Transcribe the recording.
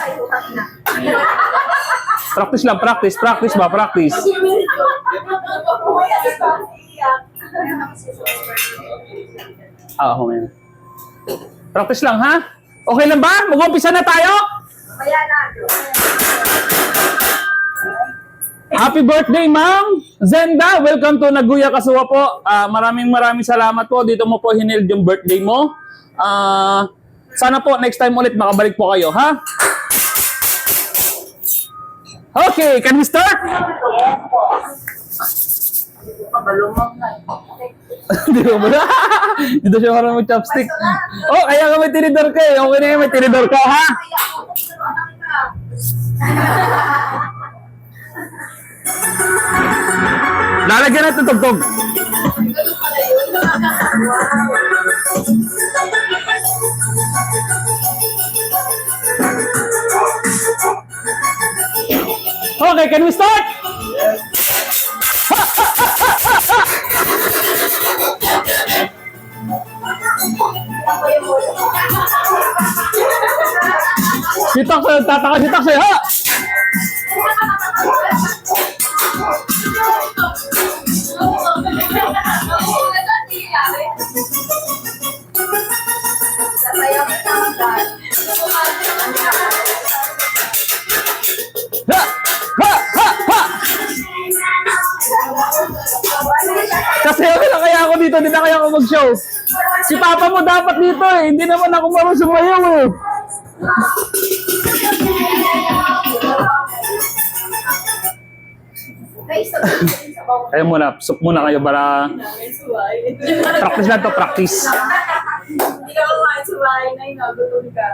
Ay, utang na. Practice lang, practice, practice ba, practice. Ah, ako ngayon. Practice lang, ha? Okay lang ba? Mag-umpisa na tayo? Happy birthday, Ma'am Zenda! Welcome to Naguya Kasuwa po. Ah, maraming maraming salamat po. Dito mo po hinild yung birthday mo. Ah, sana po next time ulit makabalik po kayo, ha? Okay, can we start? Hindi ko ba? Dito siya marunong mag chopstick. Oh, kaya ka may tinidor ka eh. Okay na yun, may tinidor ka, ha? Lalagyan natin tugtog. Okay, can we start? Si Taxi, tataka si ha? Ha! Dito, hindi na kaya ako mag-show. Si Papa mo dapat dito eh, hindi naman ako marunong sumayaw eh. Kaya muna, sup muna kayo para practice lang to, practice. Hindi ka kumain sa bahay na inagutom ka.